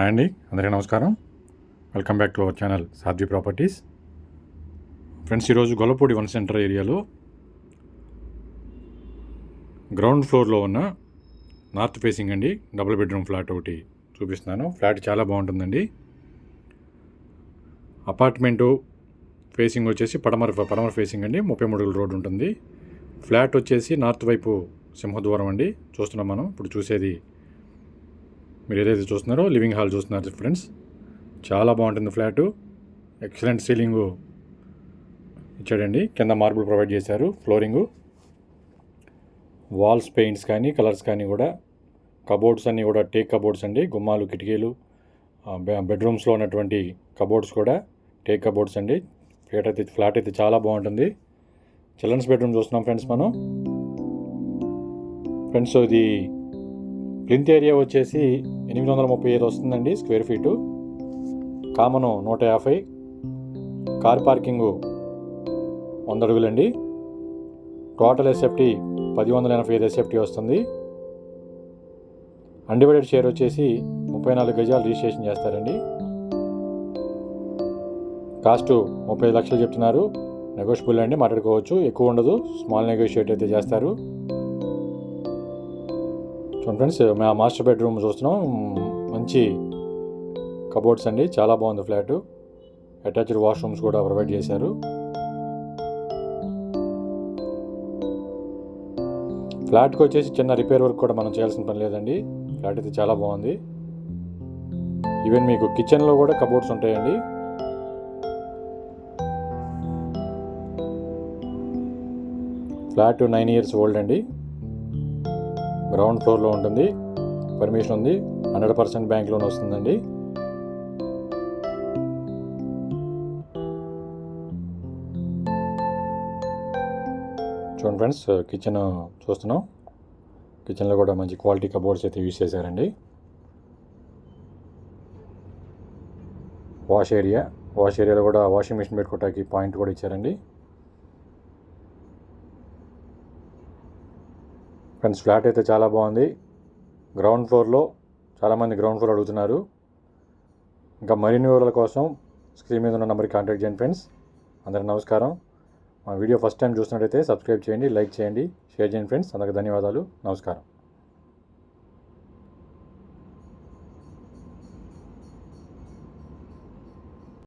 Hi అండి అందరికీ నమస్కారం. Welcome back to our channel Sadhvi properties. Friends ఈరోజు గొల్లపూడి వన్ సెంటర్ ఏరియాలో గ్రౌండ్ ఫ్లోర్లో ఉన్న నార్త్ ఫేసింగ్ అండి డబుల్ బెడ్రూమ్ ఫ్లాట్ ఒకటి చూపిస్తున్నాను. ఫ్లాట్ చాలా బాగుంటుందండి. అపార్ట్మెంటు ఫేసింగ్ వచ్చేసి పడమర పడమర ఫేసింగ్ అండి ముప్పై మూడు రోడ్ ఉంటుంది. ఫ్లాట్ వచ్చేసి నార్త్ వైపు సింహద్వారం అండి చూస్తున్నాం మనం. ఇప్పుడు చూసేది మీరు ఏదైతే చూస్తున్నారో లివింగ్ హాల్ చూస్తున్నారు ఫ్రెండ్స్. చాలా బాగుంటుంది ఫ్లాటు. ఎక్సలెంట్ సీలింగు ఇచ్చాడండి. కింద మార్బుల్ ప్రొవైడ్ చేశారు ఫ్లోరింగు. వాల్స్ పెయింట్స్ కానీ కలర్స్ కానీ కూడా. కబోర్డ్స్ అన్నీ కూడా టేక్ కబోర్డ్స్ అండి. గుమ్మాలు కిటికీలు బె- బెడ్రూమ్స్లో ఉన్నటువంటి కబోర్డ్స్ కూడా టేక్ కబోర్డ్స్ అండి. ఫ్లాట్ అయితే ఫ్లాట్ అయితే చాలా బాగుంటుంది. చిల్డ్రన్స్ బెడ్రూమ్ చూస్తున్నాం ఫ్రెండ్స్ మనం. ఫ్రెండ్స్ ఇది ప్లింత్ ఏరియా వచ్చేసి ఎనిమిది వందల ముప్పై ఐదు వస్తుందండి స్క్వేర్ ఫీటు. కామను నూట యాభై. కార్ పార్కింగు వంద అడుగులండి. టోటల్ ఎస్ఎఫ్టీ పది వందల ఎనభై ఐదు ఎస్ఎఫ్టీ వస్తుంది. అన్డివైడెడ్ షేర్ వచ్చేసి ముప్పై నాలుగు గజాలు రిజిస్ట్రేషన్ చేస్తారండి. కాస్టు ముప్పై ఐదు లక్షలు చెప్తున్నారు. నెగోషియబుల్ అండి మాట్లాడుకోవచ్చు. ఎక్కువ ఉండదు స్మాల్ నెగోషియేట్ అయితే చేస్తారు. చూడండి ఫ్రెండ్స్ మా మాస్టర్ బెడ్రూమ్ చూస్తున్నాం. మంచి కబోర్డ్స్ అండి చాలా బాగుంది ఫ్లాట్. అటాచ్డ్ వాష్రూమ్స్ కూడా ప్రొవైడ్ చేశారు. ఫ్లాట్కి వచ్చేసి చిన్న రిపేర్ వర్క్ కూడా మనం చేయాల్సిన పని లేదండి. ఫ్లాట్ అయితే చాలా బాగుంది. ఈవెన్ మీకు కిచెన్లో కూడా కబోర్డ్స్ ఉంటాయండి. ఫ్లాట్ నైన్ ఇయర్స్ ఓల్డ్ అండి. గ్రౌండ్ ఫ్లోర్లో ఉంటుంది. పర్మిషన్ ఉంది. హండ్రెడ్ పర్సెంట్ బ్యాంక్ లోన్ వస్తుందండి. చూడండి ఫ్రెండ్స్ కిచెన్ చూస్తున్నాం. కిచెన్లో కూడా మంచి క్వాలిటీ కబోర్డ్స్ అయితే యూస్ చేశారండి. వాష్ ఏరియా వాష్ ఏరియాలో కూడా వాషింగ్ మిషన్ పెట్టుకోవడానికి పాయింట్ కూడా ఇచ్చారండి. ఫ్రెండ్స్ ఫ్లాట్ అయితే చాలా బాగుంది. గ్రౌండ్ ఫ్లోర్లో చాలామంది గ్రౌండ్ ఫ్లోర్ అడుగుతున్నారు. ఇంకా మరిన్ని వివరాల కోసం స్క్రీన్ మీద ఉన్న నెంబర్కి కాంటాక్ట్ చేయండి ఫ్రెండ్స్. అందరికీ నమస్కారం. మా వీడియో ఫస్ట్ టైం చూసినట్టయితే సబ్స్క్రైబ్ చేయండి లైక్ చేయండి షేర్ చేయండి ఫ్రెండ్స్. అందరికీ ధన్యవాదాలు. నమస్కారం.